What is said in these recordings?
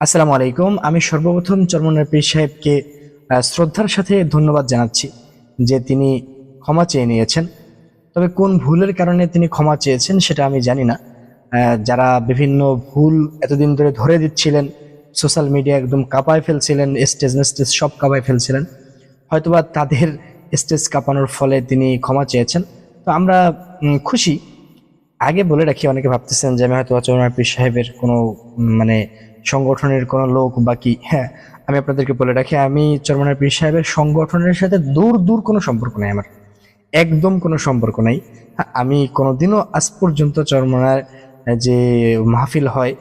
আসসালামু আলাইকুম। আমি সর্বপ্রথম চরমনার পীর সাহেবকে শ্রদ্ধার সাথে ধন্যবাদ জানাচ্ছি যে তিনি ক্ষমা চেয়ে নিয়েছেন। তবে কোন ভুলের কারণে তিনি ক্ষমা চেয়েছেন সেটা আমি জানি না। যারা বিভিন্ন ভুল এতদিন ধরে ধরে দিচ্ছিলেন, সোশ্যাল মিডিয়া একদম কাঁপায় ফেলছিলেন, স্টেজ স্টেজ সব কাঁপায় ফেলছিলেন, হয়তোবা তাদের স্টেজ কাঁপানোর ফলে তিনি ক্ষমা চেয়েছেন। তো আমরা খুশি। আগে বলে রাখি, অনেকে ভাবতেছেন যে আমি হয়তো চরমার পীর সাহেবের কোনো মানে সংগঠনের কোনো লোক বা কি? হ্যাঁ আমি আপনাদেরকে বলে রাখি আমি চরমানার পীর সাহেবের সংগঠনের সাথে দূর দূর কোনো সম্পর্ক নাই আমার। একদম কোনো সম্পর্ক নাই। হ্যাঁ, আমি কোনোদিনও আজ পর্যন্ত চরমনার যে মাহফিল হয়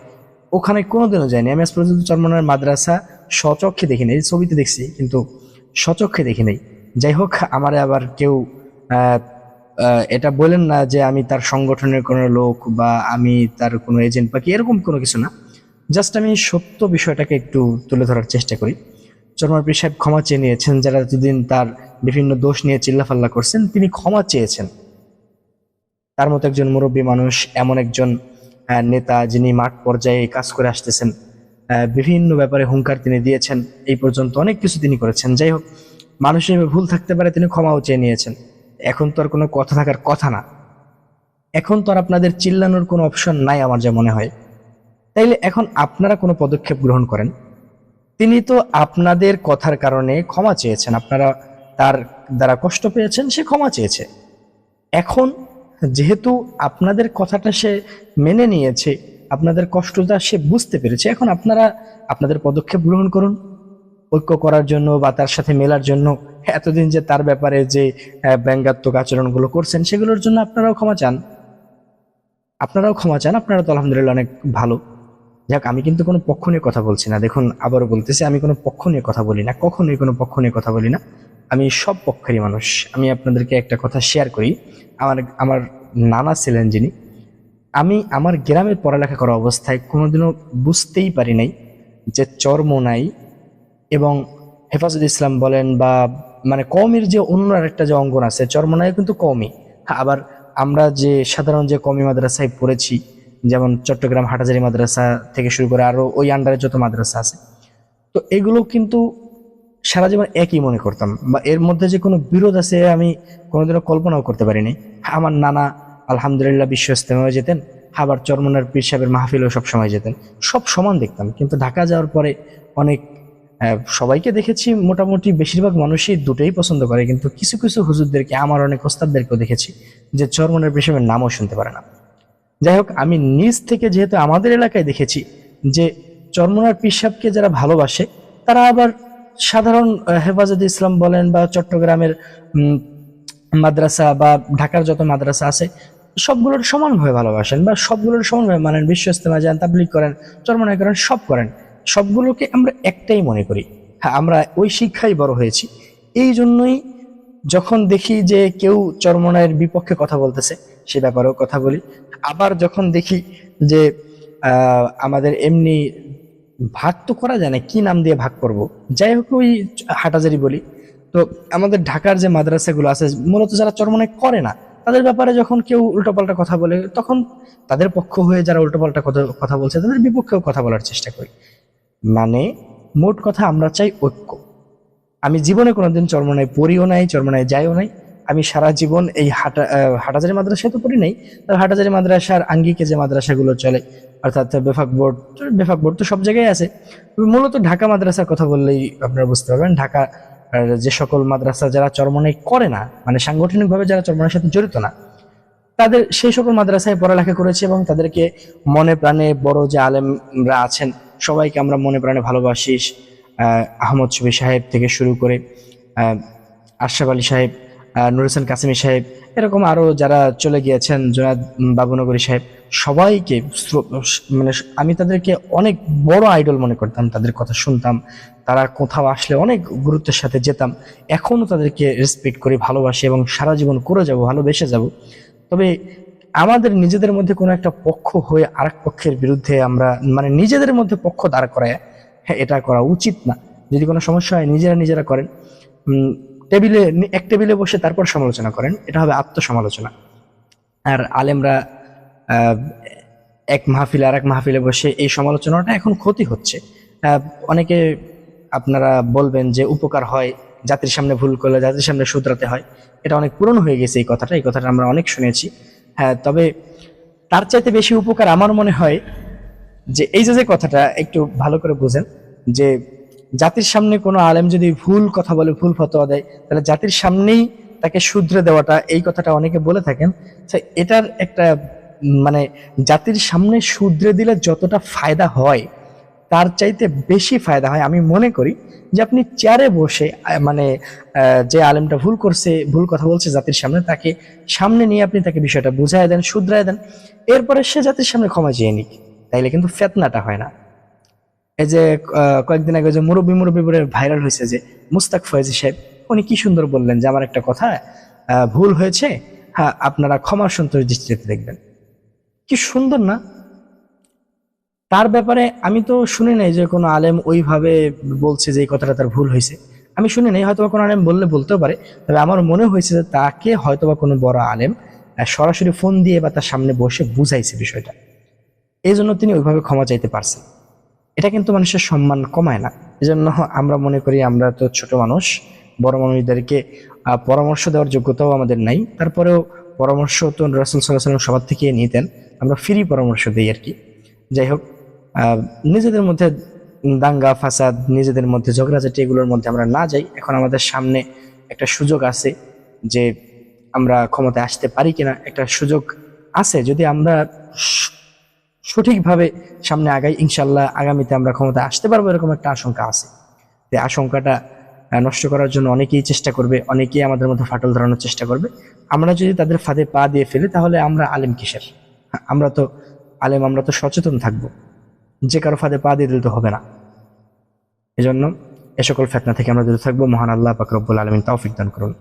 ওখানে কোনোদিনও যাইনি। আমি আজ পর্যন্ত চরমনার মাদ্রাসা স্বচক্ষে দেখি নাই ছবিতে দেখছি কিন্তু স্বচক্ষে দেখি নাই। যাই হোক আমার আবার কেউ এটা বলেন না যে আমি তার সংগঠনের কোনো লোক বা আমি তার কোনো এজেন্ট বা কি এরকম কোনো কিছু না। জাস্ট আমি সত্য বিষয়টাকে একটু তুলে ধরার চেষ্টা করি। চরমার পীর সাহেব ক্ষমা চেয়ে নিয়েছেন, যারা এতদিন তার বিভিন্ন দোষ নিয়ে চিল্লাফাল্লা করছেন, তিনি ক্ষমা চেয়েছেন। তার মতো একজন মুরব্বী মানুষ, এমন একজন নেতা যিনি মাঠ পর্যায়ে কাজ করে আসতেছেন বিভিন্ন ব্যাপারে হুঙ্কার তিনি দিয়েছেন, এই পর্যন্ত অনেক কিছু তিনি করেছেন। যাই হোক মানুষের ভুল থাকতে পারে, তিনি ক্ষমাও চেয়ে নিয়েছেন। এখন তো আর কোনো কথা থাকার কথা না। এখন তো আর আপনাদের চিল্লানোর কোনো অপশন নাই আমার যা মনে হয়। তাইলে এখন আপনারা কোনো পদক্ষেপ গ্রহণ করেন? তিনি তো আপনাদের কথার কারণে ক্ষমা চেয়েছেন, আপনারা তার দ্বারা কষ্ট পেয়েছেন, সে ক্ষমা চেয়েছে। এখন যেহেতু আপনাদের কথাটা সে মেনে নিয়েছে, আপনাদের কষ্টটা সে বুঝতে পেরেছে, এখন আপনারা আপনাদের পদক্ষেপ গ্রহণ করুন। ঐক্য করার জন্য বা তার সাথে মেলার জন্য এতদিন যে তার ব্যাপারে যে ব্যঙ্গাত্মক আচরণগুলো করছেন, সেগুলোর জন্য আপনারাও ক্ষমা চান। আপনারাও ক্ষমা চান, আপনারা তো আলহামদুলিল্লাহ অনেক ভালো। যাক, আমি কিন্তু কোনো পক্ষ নিয়ে কথা বলছি না। দেখুন, আবারও বলতেছি, আমি কোনো পক্ষ নিয়ে কথা বলি না, কখনোই কোনো পক্ষ নিয়ে কথা বলি না। আমি সব পক্ষেরই মানুষ। আমি আপনাদেরকে একটা কথা শেয়ার করি। আমার আমার নানা ছিলেন যিনি। আমি আমার গ্রামে পড়ালেখা করা অবস্থায় কোনোদিনও বুঝতেই পারি নাই যে চরমোনাই এবং হেফাজত ইসলাম বলেন বা মানে কমের যে অন্য আরেকটা যে অঙ্গন আছে চরমোনাই কিন্তু কমই। আবার আমরা যে সাধারণ যে কমি মাদ্রাসায় পড়েছি যেমন চট্টগ্রাম হাটাজারি মাদ্রাসা থেকে শুরু করে আরও ওই আন্ডারে যত মাদ্রাসা আছে। তো এগুলো কিন্তু সারা জীবন একই মনে করতাম বা এর মধ্যে যে কোনো বিরোধ আছে আমি কোনোদিনও কল্পনাও করতে পারিনি। আমার নানা আলহামদুলিল্লাহ বিশ্ব ইস্তেমায় যেতেন, আবার চরমনার পীর সাহেবের মাহফিলেও সব সময় যেতেন, সব সমান দেখতাম। কিন্তু ঢাকা যাওয়ার পরে অনেক সবাইকে দেখেছি, মোটামুটি বেশিরভাগ মানুষই দুটোই পছন্দ করে, কিন্তু কিছু কিছু হুজুরদেরকে, আমার অনেক ওস্তাদদেরকেও দেখেছি যে চরমনের পীর সাহেবের নামও শুনতে পারে না। যাই হোক আমি নিজ থেকে যেহেতু আমাদের এলাকায় দেখেছি যে চরমনার পিসাবকে যারা ভালোবাসে, তারা আবার সাধারণ হেফাজত ইসলাম বলেন বা চট্টগ্রামের মাদ্রাসা বা ঢাকার যত মাদ্রাসা আছে, সবগুলোর সমানভাবে ভালোবাসেন বা সবগুলোর সমানভাবে মানেন বিশ্ব ইস্তেমা যান তাবলিক করেন, চরমনায় করেন, সব করেন। সবগুলোকে আমরা একটাই মনে করি। হ্যাঁ আমরা ওই শিক্ষাই বড় হয়েছি। এই জন্যই যখন দেখি যে কেউ চরমনায়ের বিপক্ষে কথা বলতেছে সে ব্যাপারেও কথা বলি। আবার যখন দেখি যে আমাদের এমনি ভাগ তো করা যায় না, কি নাম দিয়ে ভাগ করব? যাই হোক, ওই হাটাজারি বলি। তো আমাদের ঢাকার যে মাদ্রাসাগুলো আছে, মূলত যারা চরমনে করে না, তাদের ব্যাপারে যখন কেউ উল্টোপাল্টা কথা বলে, তখন তাদের পক্ষ হয়ে যারা উল্টোপাল্টা কথা কথা বলছে, তাদের বিপক্ষেও কথা বলার চেষ্টা করি। মানে মোট কথা আমরা চাই ঐক্য। আমি জীবনে কোনোদিন চরমনায় পড়িও নাই, চরমনায় যাইও নাই। আমি সারা জীবন এই হাটা হাটাজারি মাদ্রাসায় তো পড়ি নাই তবে হাটাজারি মাদ্রাসার আঙ্গিকে যে মাদ্রাসাগুলো চলে অর্থাৎ বেফাক বোর্ড বেফাক বোর্ড তো সব জায়গায় আছে। মূলত ঢাকা মাদ্রাসার কথা বললেই আপনারা বুঝতে পারবেন ঢাকা যে সকল মাদ্রাসা যারা চরমনায় করে না মানে সাংগঠনিকভাবে যারা চরমনার সাথে জড়িত না তাদের সেই সকল মাদ্রাসায় পড়ালেখা করেছে এবং তাদেরকে মনে প্রাণে বড় যে আলেমরা আছেন সবাইকে আমরা মনে প্রাণে ভালোবাসি। আহ, আহমদ শফি সাহেব থেকে শুরু করে আহ, আশরাফ আলী সাহেব নুর হোসেন কাসিমি সাহেব, এরকম আরও যারা চলে গিয়েছেন, জোনাদ বাবুনগরী সাহেব, সবাইকে মানে আমি তাদেরকে অনেক বড় আইডল মনে করতাম, তাদের কথা শুনতাম, তারা কোথাও আসলে অনেক গুরুত্বের সাথে যেতাম। এখনও তাদেরকে রেসপেক্ট করি, ভালোবাসি এবং সারা জীবন করে যাব, ভালোবেসে যাব। তবে আমাদের নিজেদের মধ্যে কোনো একটা পক্ষ হয়ে আরেক পক্ষের বিরুদ্ধে আমরা মানে নিজেদের মধ্যে পক্ষ দাঁড় করায় হ্যাঁ এটা করা উচিত না। যদি কোনো সমস্যা হয়, নিজেরা নিজেরা করেন। টেবিলে, এক টেবিলে বসে তারপর সমালোচনা করেন। এটা হবে আত্মসমালোচনা। আর আলেমরা এক মাহফিলে আর এক মাহফিলে বসে এই সমালোচনাটা এখন ক্ষতি হচ্ছে। অনেকে আপনারা বলবেন যে উপকার হয়, জাতির সামনে ভুল করলে জাতির সামনে শুধরাতে হয়। এটা অনেক পুরনো হয়ে গেছে এই কথাটা এই কথাটা আমরা অনেক শুনেছি। হ্যাঁ তবে তার চাইতে বেশি উপকার আমার মনে হয় যে, এই যে যে কথাটা একটু ভালো করে বুঝেন যে জাতির সামনে কোনো আলেম যদি ভুল কথা বলে, ভুল ফতোয়া দেয়, তাহলে জাতির সামনেই তাকে শুধরে দেওয়াটা, এই কথাটা অনেকে বলে থাকেন। এটার একটা মানে জাতির সামনে শুধরে দিলে যতটা ফায়দা হয়, তার চাইতে বেশি ফায়দা হয়। আমি মনে করি যে আপনি চেয়ারে বসে মানে যে আলেমটা ভুল করছে, ভুল কথা বলছে জাতির সামনে, তাকে সামনে নিয়ে আপনি তাকে বিষয়টা বুঝাই দেন, শুধরায় দেন। এরপরে সে জাতির সামনে ক্ষমা চেয়ে নিক। তাইলে কিন্তু ফেতনাটা হয় না। এই যে কয়েকদিন আগে যে মুরব্বী মুরব্বী বলে ভাইরাল হয়েছে যে মুস্তাক ফয়েজি সাহেব, উনি কি সুন্দর বললেন যে, আমার একটা কথা ভুল হয়েছে। হ্যাঁ আপনারা ক্ষমা সন্তোষ দৃষ্টিতে দেখবেন। কি সুন্দর না? তার ব্যাপারে আমি তো শুনি নাই যে কোনো আলেম ওইভাবে বলছে যে এই কথাটা তার ভুল হয়েছে। আমি শুনি নাই হয়তো কোনো আলেম বললে বলতেও পারে, তবে আমার মনে হয়েছে যে তাকে হয়তোবা কোনো বড় আলেম সরাসরি ফোন দিয়ে বা তার সামনে বসে বুঝাইছে বিষয়টা। এই জন্য তিনি ওইভাবে ক্ষমা চাইতে পারছেন। এটা কিন্তু মানুষের সম্মান কমায় না। এই জন্য আমরা মনে করি আমরা তো ছোট মানুষ, বড় মানুষদেরকে পরামর্শ দেওয়ার যোগ্যতাও আমাদের নাই। তারপরেও পরামর্শ তো রসুল সাল্লাহ সবার থেকে নিতেন, আমরা ফ্রি পরামর্শ দিই আর কি। যাই হোক নিজেদের মধ্যে দাঙ্গা, ফাসাদ, নিজেদের মধ্যে ঝগড়াঝাটি এগুলোর মধ্যে আমরা না যাই। এখন আমাদের সামনে একটা সুযোগ আছে যে আমরা ক্ষমতায় আসতে পারি কিনা। একটা সুযোগ আছে যদি আমরা সঠিকভাবে সামনে আগাই ইনশাল্লাহ আগামীতে আমরা ক্ষমতায় আসতে পারব এরকম একটা আশঙ্কা আছে। এই আশঙ্কাটা নষ্ট করার জন্য অনেকেই চেষ্টা করবে অনেকেই আমাদের মধ্যে ফাটল ধরানোর চেষ্টা করবে। আমরা যদি তাদের ফাঁদে পা দিয়ে ফেলি তাহলে আমরা আলেম কিসের? হ্যাঁ, আমরা তো আলেম আমরা তো সচেতন থাকব। যে কারও ফাঁদে পা দিয়ে দিলে তো হবে না। এজন্য এ সকল ফেতনা থেকে আমরা দূরে থাকব। মহান আল্লাহ পাক রব্বুল আলমিন তৌফিক দান করুন।